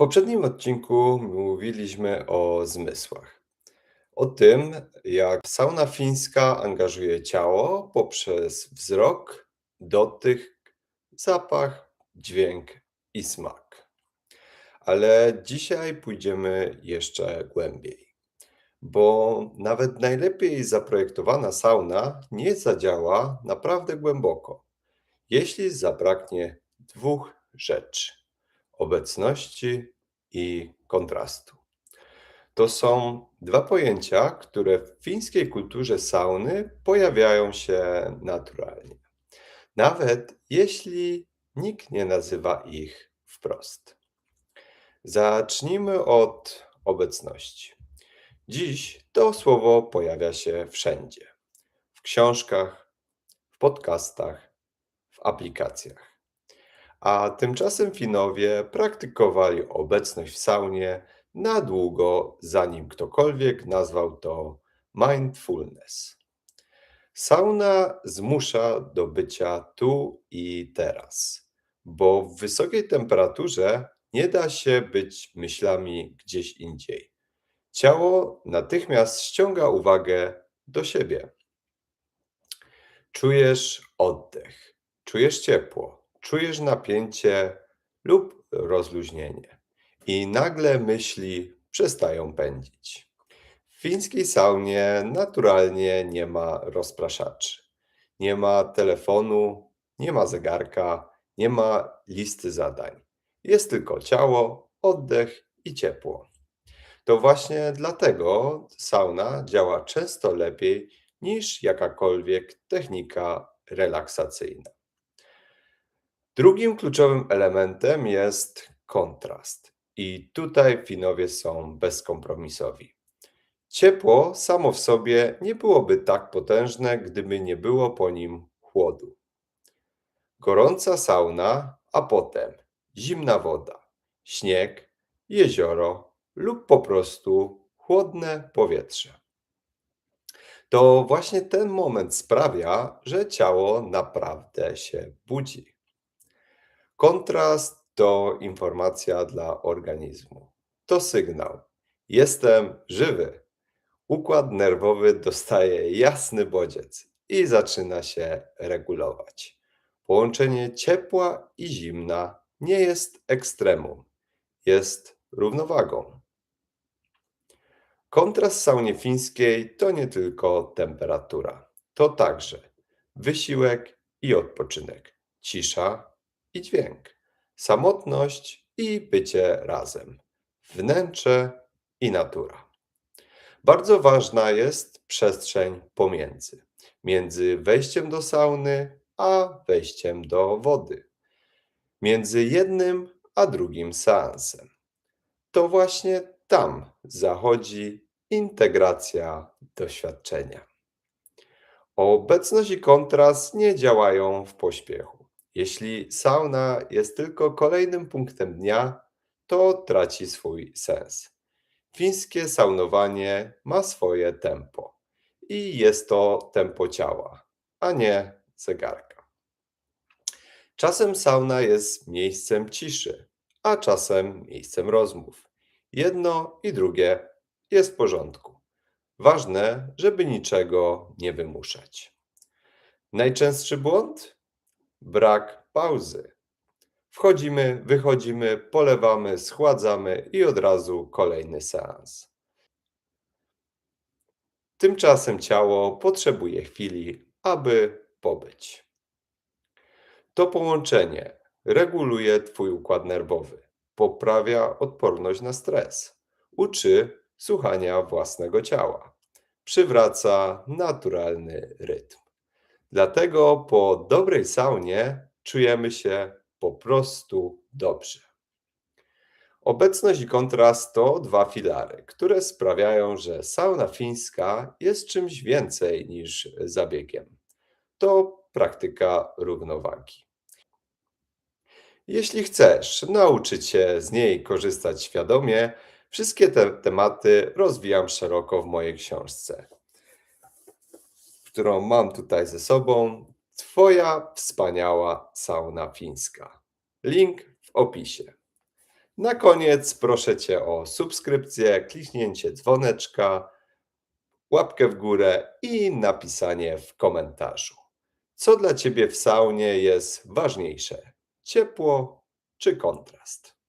poprzednim odcinku mówiliśmy o zmysłach. O tym, jak sauna fińska angażuje ciało poprzez wzrok, dotyk, zapach, dźwięk i smak. Ale dzisiaj pójdziemy jeszcze głębiej, bo nawet najlepiej zaprojektowana sauna nie zadziała naprawdę głęboko, jeśli zabraknie dwóch rzeczy: obecności i kontrastu. To są dwa pojęcia, które w fińskiej kulturze sauny pojawiają się naturalnie, nawet jeśli nikt nie nazywa ich wprost. Zacznijmy od obecności. Dziś to słowo pojawia się wszędzie: w książkach, w podcastach, w aplikacjach. A tymczasem Finowie praktykowali obecność w saunie na długo, zanim ktokolwiek nazwał to mindfulness. Sauna zmusza do bycia tu i teraz, bo w wysokiej temperaturze nie da się być myślami gdzieś indziej. Ciało natychmiast ściąga uwagę do siebie. Czujesz oddech, czujesz ciepło, czujesz napięcie lub rozluźnienie, i nagle myśli przestają pędzić. W fińskiej saunie naturalnie nie ma rozpraszaczy. Nie ma telefonu, nie ma zegarka, nie ma listy zadań. Jest tylko ciało, oddech i ciepło. To właśnie dlatego sauna działa często lepiej niż jakakolwiek technika relaksacyjna. Drugim kluczowym elementem jest kontrast. I tutaj Finowie są bezkompromisowi. Ciepło samo w sobie nie byłoby tak potężne, gdyby nie było po nim chłodu. Gorąca sauna, a potem zimna woda, śnieg, jezioro lub po prostu chłodne powietrze. To właśnie ten moment sprawia, że ciało naprawdę się budzi. Kontrast to informacja dla organizmu. To sygnał. Jestem żywy. Układ nerwowy dostaje jasny bodziec i zaczyna się regulować. Połączenie ciepła i zimna nie jest ekstremum, jest równowagą. Kontrast saunie fińskiej to nie tylko temperatura, to także wysiłek i odpoczynek, cisza i dźwięk, samotność i bycie razem, wnętrze i natura. Bardzo ważna jest przestrzeń pomiędzy, między wejściem do sauny a wejściem do wody, między jednym a drugim seansem. To właśnie tam zachodzi integracja doświadczenia. Obecność i kontrast nie działają w pośpiechu. Jeśli sauna jest tylko kolejnym punktem dnia, to traci swój sens. Fińskie saunowanie ma swoje tempo i jest to tempo ciała, a nie zegarka. Czasem sauna jest miejscem ciszy, a czasem miejscem rozmów. Jedno i drugie jest w porządku. Ważne, żeby niczego nie wymuszać. Najczęstszy błąd? Brak pauzy. Wchodzimy, wychodzimy, polewamy, schładzamy i od razu kolejny seans. Tymczasem ciało potrzebuje chwili, aby pobyć. To połączenie reguluje Twój układ nerwowy, poprawia odporność na stres, uczy słuchania własnego ciała, przywraca naturalny rytm. Dlatego po dobrej saunie czujemy się po prostu dobrze. Obecność i kontrast to dwa filary, które sprawiają, że sauna fińska jest czymś więcej niż zabiegiem. To praktyka równowagi. Jeśli chcesz nauczyć się z niej korzystać świadomie, wszystkie te tematy rozwijam szeroko w mojej książce, którą mam tutaj ze sobą. Twoja wspaniała sauna fińska. Link w opisie. Na koniec proszę Cię o subskrypcję, kliknięcie dzwoneczka, łapkę w górę i napisanie w komentarzu, co dla Ciebie w saunie jest ważniejsze: ciepło czy kontrast.